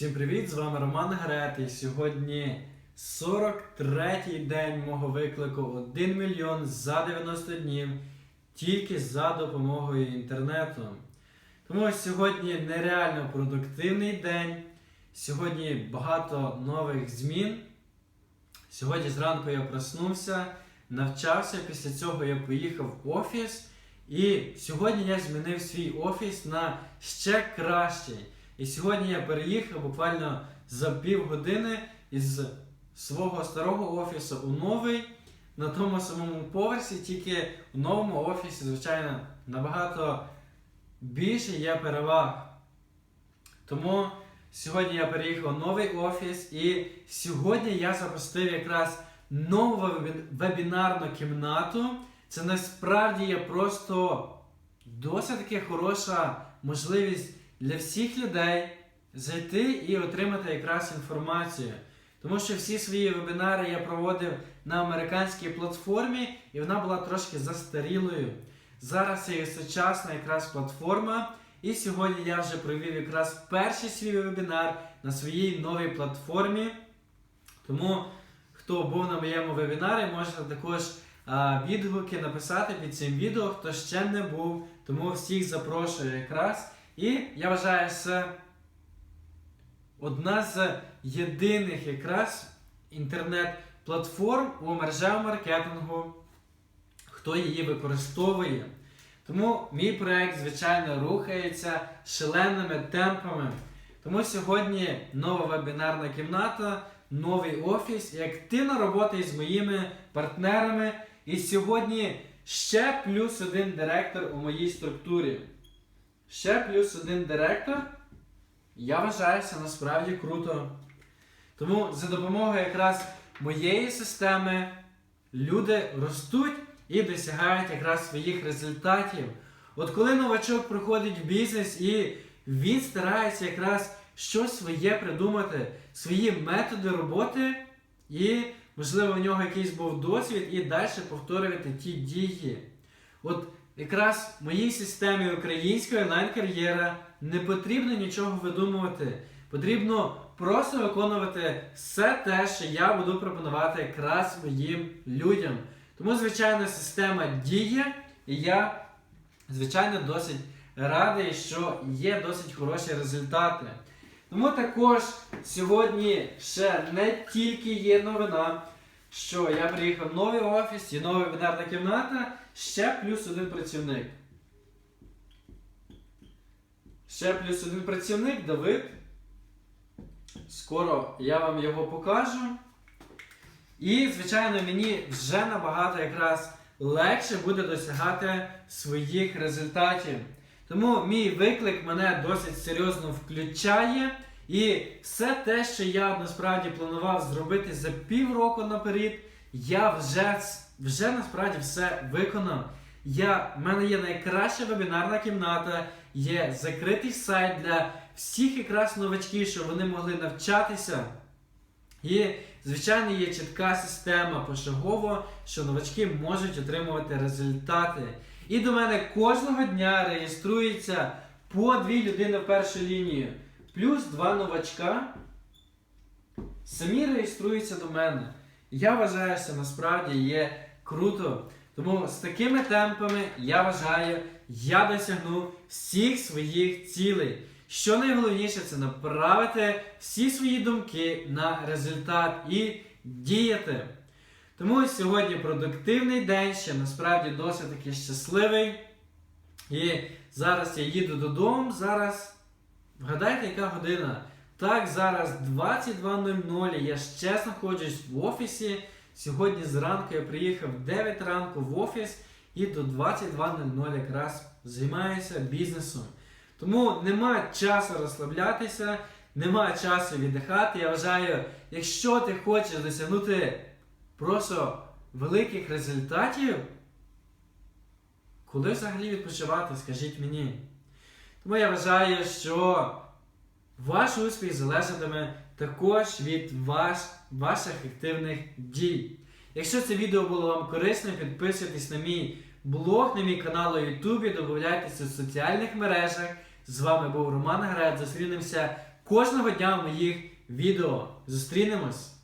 Всім привіт! З вами Роман Грет. І сьогодні 43-й день мого виклику 1 мільйон за 90 днів тільки за допомогою інтернету. Тому сьогодні нереально продуктивний день. Сьогодні багато нових змін. Сьогодні зранку я проснувся, навчався, після цього я поїхав в офіс. І сьогодні я змінив свій офіс на ще кращий. І сьогодні я переїхав буквально за півгодини із свого старого офісу у новий на тому самому поверсі, тільки у новому офісі, звичайно, набагато більше є переваг. Тому сьогодні я переїхав в новий офіс, і сьогодні я запустив якраз нову вебінарну кімнату. Це насправді є просто досить таки хороша можливість для всіх людей зайти і отримати якраз інформацію. Тому що всі свої вебінари я проводив на американській платформі, і вона була трошки застарілою. Зараз є сучасна якраз платформа. І сьогодні я вже провів якраз перший свій вебінар на своїй новій платформі. Тому, хто був на моєму вебінарі, можете також а, відгуки написати під цим відео, хто ще не був. Тому всіх запрошую якраз. І я вважаю, це одна з єдиних якраз інтернет-платформ у мережевому маркетингу, хто її використовує. Тому мій проект, звичайно, рухається шаленими темпами. Тому сьогодні нова вебінарна кімната, новий офіс і активна робота із моїми партнерами. І сьогодні ще плюс один директор у моїй структурі. Ще плюс один директор. Я вважаю це насправді круто. Тому за допомогою якраз моєї системи люди ростуть і досягають якраз своїх результатів. От коли новачок приходить в бізнес і він старається якраз щось своє придумати, свої методи роботи, і, можливо, в нього якийсь був досвід, і далі повторювати ті дії. От якраз в моїй системі української онлайн-кар'єра не потрібно нічого видумувати. Потрібно просто виконувати все те, що я буду пропонувати якраз моїм людям. Тому, звичайно, система діє, і я, звичайно, досить радий, що є досить хороші результати. Тому також сьогодні ще не тільки є новина, що я приїхав в новий офіс і нова вебінарна кімната, ще плюс один працівник. Ще плюс один працівник, Давид. Скоро я вам його покажу. І, звичайно, мені вже набагато якраз легше буде досягати своїх результатів. Тому мій виклик мене досить серйозно включає. І все те, що я насправді планував зробити за півроку наперед, я вже, вже насправді все виконав. Я, в мене є найкраща вебінарна кімната, є закритий сайт для всіх якраз новачків, щоб вони могли навчатися. І, звичайно, є чітка система пошагово, що новачки можуть отримувати результати. І до мене кожного дня реєструється по дві людини в першу лінію, плюс два новачка. Самі реєструються до мене. Я вважаю, що насправді є круто. Тому з такими темпами я вважаю, я досягну всіх своїх цілей. Що найголовніше, це направити всі свої думки на результат і діяти. Тому сьогодні продуктивний день, ще насправді досить таки щасливий. І зараз я їду додому. Зараз вгадайте, яка година? Так, зараз 22.00. Я ще знаходжусь в офісі. Сьогодні зранку я приїхав в 9 ранку в офіс і до 22.00 якраз займаюся бізнесом. Тому нема часу розслаблятися, нема часу віддихати. Я вважаю, якщо ти хочеш досягнути просто великих результатів, коли взагалі відпочивати, скажіть мені. Тому я вважаю, що ваш успіх залежатиме також від ваш, ваших активних дій. Якщо це відео було вам корисним, підписуйтесь на мій блог, на мій канал у Ютубі, додавайтеся в соціальних мережах. З вами був Роман Грет. Зустрінемося кожного дня в моїх відео. Зустрінемось!